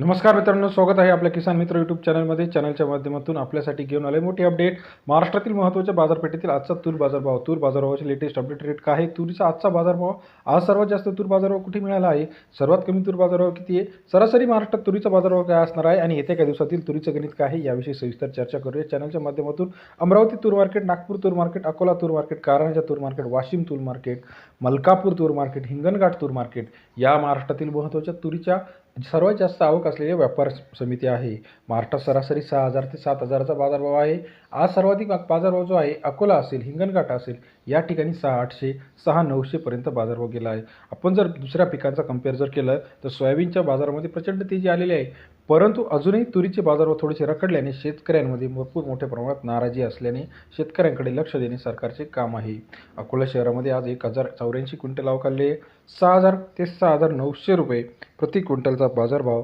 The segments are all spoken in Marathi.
नमस्कार मित्रांनो स्वागत आहे आपल्या किसान मित्र यूट्यूब चॅनलमध्ये चॅनलच्या माध्यमातून आपल्यासाठी घेऊन आले मोठी अपडेट महाराष्ट्रातील महत्त्वाच्या बाजारपेठेतील आजचा तूर बाजारभाव. तूर बाजारभावाचे लेटेस्ट अपडेट रेट काय आहे? तुरीचा आजचा बाजारभाव. आज सर्वात जास्त तूर बाजारभाव कुठे मिळाला आहे? सर्वात कमी तूर बाजारभाव किती आहे? सरासरी महाराष्ट्रात तुरीचा बाजारभाव काय असणार आहे? आणि येत्या काही दिवसातील तुरीचं गणित काय आहे? याविषयी सविस्तर चर्चा करूया. चॅनलच्या माध्यमातून अमरावती तूर मार्केट नागपूर तूर मार्केट अकोला तूर मार्केट कारंजा तूर मार्केट वाशिम तूर मार्केट मलकापूर तूर मार्केट हिंगणघाट तूर मार्केट या महाराष्ट्रातील महत्त्वाच्या तुरीच्या सर्वात जास्त आवक असलेली व्यापार समिती आहे. महाराष्ट्रात सरासरी सहा हजार ते सात हजाराचा बाजारभाव आहे. आज सर्वाधिक बाजारभाव जो आहे अकोला असेल हिंगणघाट असेल या ठिकाणी सहा आठशे सहा नऊशेपर्यंत बाजारभाव गेला आहे. आपण जर दुसऱ्या पिकांचा कंपेअर जर केलं तर सोयाबीनच्या बाजारामध्ये प्रचंड तेजी आलेली आहे. परंतु अजूनही तुरीचे बाजारभाव थोडेसे रखडल्याने शेतकऱ्यांमध्ये भरपूर मोठ्या प्रमाणात नाराजी असल्याने शेतकऱ्यांकडे लक्ष देणे सरकारचे काम आहे. अकोला शहरामध्ये आज एक हजार चौऱ्याऐंशी क्विंटल अवकाळले सहा हजार ते सहा हजार नऊशे रुपये प्रति क्विंटलचा बाजारभाव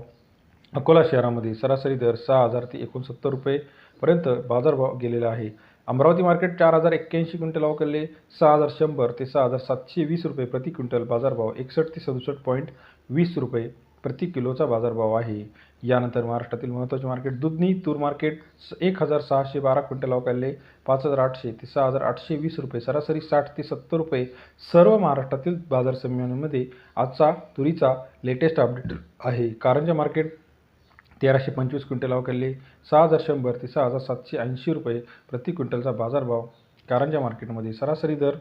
अकोला शहरामध्ये सरासरी दर सहा हजार ते एकोणसत्तर रुपयेपर्यंत बाजारभाव गेलेला आहे. अमरावती मार्केट चार हजार एक्क्याऐंशी क्विंटल अवकाळले सहा हजार शंभर ते सहा हजार सातशे वीस रुपये प्रति क्विंटल बाजारभाव एकसष्ट ते सदुसष्ट पॉईंट वीस रुपये प्रति किलोचा बाजारभाव आहे. यानंतर महाराष्ट्रातील महत्त्वाचे मार्केट दुधनी तूर मार्केट एक हजार सहाशे बारा क्विंटल अवकाळले पाच हजार आठशे ते सहा हजार आठशे वीस रुपये सरासरी साठ ते सत्तर रुपये सर्व महाराष्ट्रातील बाजार समित्यांमध्ये आजचा तुरीचा लेटेस्ट अपडेट आहे. कारंजा मार्केट तेराशे पंचवीस क्विंटल अवकाळले सहा हजार शंभर ते सहा हजार सातशे ऐंशी रुपये प्रति क्विंटलचा बाजारभाव कारंजा मार्केटमध्ये. सरासरी दर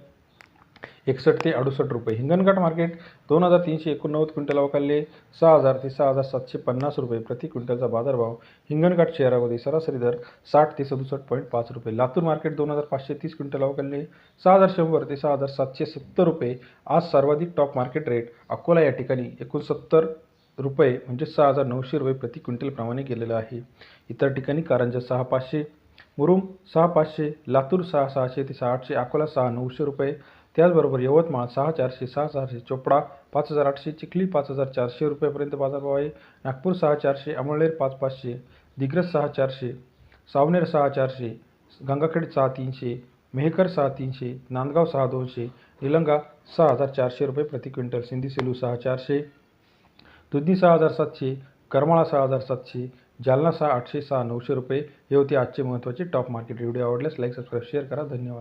एकसष्ट ते अडुसष्ट रुपये. हिंगणघाट मार्केट दोन हजार तीनशे एकोणनव्वद क्विंटल अवकाळले सहा हजार ते सहा हजार सातशे पन्नास रुपये प्रति क्विंटलचा बाजारभाव. हिंगणघाट शहरामध्ये सरासरी दर साठ ते सदुसष्ट पॉईंट पाच रुपये. लातूर मार्केट दोन हजार पाचशे तीस क्विंटल अवकाळले सहा हजार शंभर ते सहा हजार सातशे सत्तर रुपये. आज सर्वाधिक टॉप मार्केट रेट अकोला या ठिकाणी एकोणसत्तर रुपये म्हणजे सहा हजार नऊशे रुपये प्रति क्विंटलप्रमाणे गेलेलं आहे. इतर ठिकाणी कारंजा सहा पाचशे मुरुम सहा पाचशे लातूर सहा सहाशे ते सहा आठशे अकोला सहा नऊशे रुपये. त्याचबरोबर यवतमाळ सहा चारशे सहा सहाशे चोपडा पाच हजार आठशे चिखली पाच हजार चारशे रुपयेपर्यंत बाजारभाव आहे. नागपूर सहा चारशे अमळनेर पाच पाचशे दिग्रज सहा चारशे सावनेर सहा चारशे गंगाखेड सहा तीनशे मेहकर सहा तीनशे नांदगाव सहा दोनशे निलंगा सहा हजार चारशे रुपये प्रति क्विंटल सिंधी सेलू सहा चारशे दुधनी सहा हजार सातशे करमाळा सहा हजार सातशे जालना सहा आठशे सहा नऊशे रुपये. हे होते आजचे महत्त्वाचे टॉप मार्केट व्हिडिओ आवडल्यास लाईक सबस्क्राईब शेअर करा. धन्यवाद.